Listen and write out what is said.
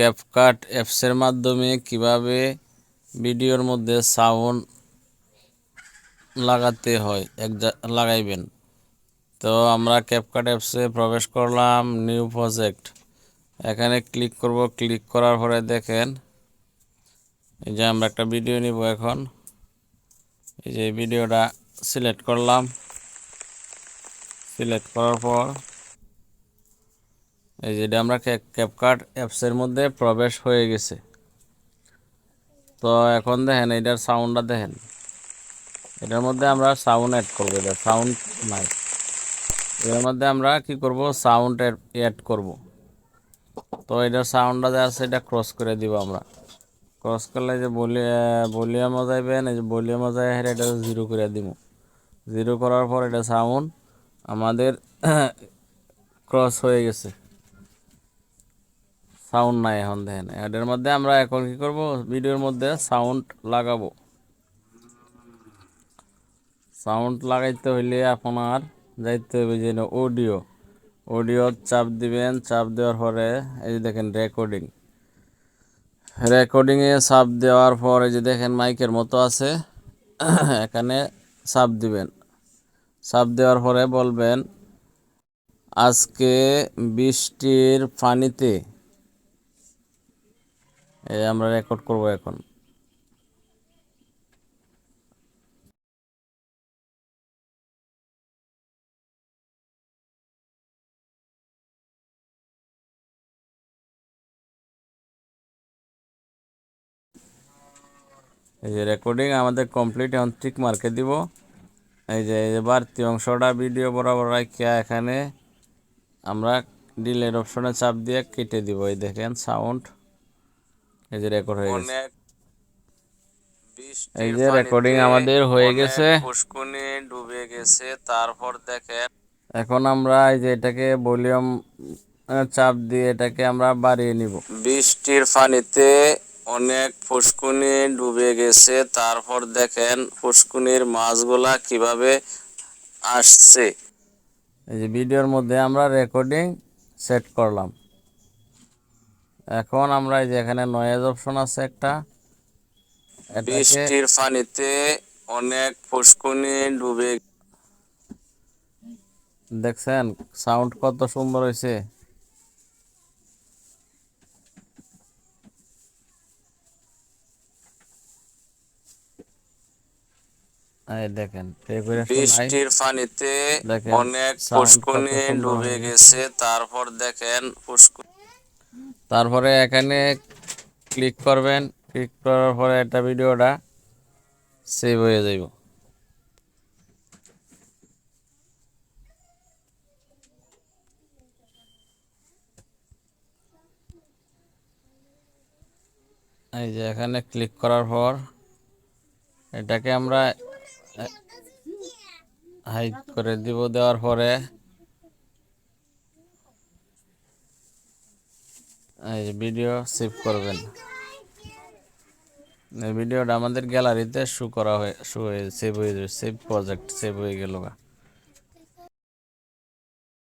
CapCut অ্যাপসের মাধ্যমে কীভাবে ভিডিওর মধ্যে সাউন্ড লাগাতে হয়, এক লাগাইবেন। তো আমরা ক্যাপকাট অ্যাপসে প্রবেশ করলাম নিউ প্রজেক্ট এখানে ক্লিক করব ক্লিক করার পরে দেখেন, এই যে আমরা একটা ভিডিও নিব এখন। এই যে ভিডিওটা সিলেক্ট করলাম। সিলেক্ট করার পর এই যে এটা আমরা ক্যাপকাট অ্যাপসের মধ্যে প্রবেশ হয়ে গেছে। তো এখন দেখেন, এটার সাউন্ডটা দেখেন। এটার মধ্যে আমরা সাউন্ড অ্যাড করব, এটা সাউন্ড নাই। এর মধ্যে আমরা কি করব? সাউন্ড অ্যাড করব। তো এটার সাউন্ডটা যা আছে, এটা ক্রস করে দিব আমরা। ক্রস করলে যে বলি ভলিউমও যাইবেন এই যে ভলিউমও যাই এটা জিরো করে দিব। জিরো করার পর এটা সাউন্ড আমাদের ক্রস হয়ে গেছে। সাউন্ড নাই এখন, দেখেন। এটার মধ্যে আমরা এখন কি করব? ভিডিওর মধ্যে সাউন্ড লাগাবো। সাউন্ড লাগাইতে হইলে আপনার যাইতে হবে যে অডিও। অডিও চাপ দিবেন, চাপ দেওয়ার পরে এই যে দেখেন রেকর্ডিং। রেকর্ডিংয়ে চাপ দেওয়ার পর এই যে দেখেন মাইকের মতো আছে, এখানে চাপ দিবেন। চাপ দেওয়ার পরে বলবেন, আজকে বৃষ্টির পানিতে আমরা রেকর্ড করব এখন। এই যে রেকর্ডিং আমাদের কমপ্লিট এখন টিক মার্কে দিব। এই যে এই যে বাড়তি অংশটা ভিডিও বরাবর রাখিয়া এখানে আমরা ডিলের অপশনে চাপ দিয়ে কেটে দিব। এই দেখেন সাউন্ড এই যে রেকর্ড হয়ে গেছে। এই যে রেকর্ডিং আমাদের হয়ে গেছে। পুষ্কুনি ডুবে গেছে। তারপর দেখেন এখন আমরা এই যে এটাকে ভলিউম চাপ দিয়ে এটাকে আমরা বাড়িয়ে নিব। বৃষ্টির পানিতে অনেক ফুসকুনি ডুবে গেছে। তারপর দেখেন ফুসকুনির মাছগুলা কীভাবে আসছে। এই যে ভিডিওর মধ্যে আমরা রেকর্ডিং সেট করলাম। এখন আমরা এই যে এখানে নয়েজ অপশন আছে একটা। বৃষ্টির পানিতে অনেক ফুসকুনি ডুবে দেখছেন সাউন্ড কত সুন্দর হয়েছে। দেখেন বৃষ্টির পানিতে অনেক পুষ্কুনি ডুবে গেছে তারপর দেখেন পুষ্কুনি তারপরে এখানে ক্লিক করবেন ক্লিক করার পরে একটা ভিডিওটা সেভ হয়ে যাইব। এই যে এখানে ক্লিক করার পর এটাকে আমরা হাইড করে দিব দেওয়ার পরে এই ভিডিও সেভ করবেন। এই ভিডিওটা আমাদের গ্যালারিতে শু করা হয়ে শু হয়ে সেভ হয়ে যাবে সেভ প্রজেক্ট সেভ হয়ে গেল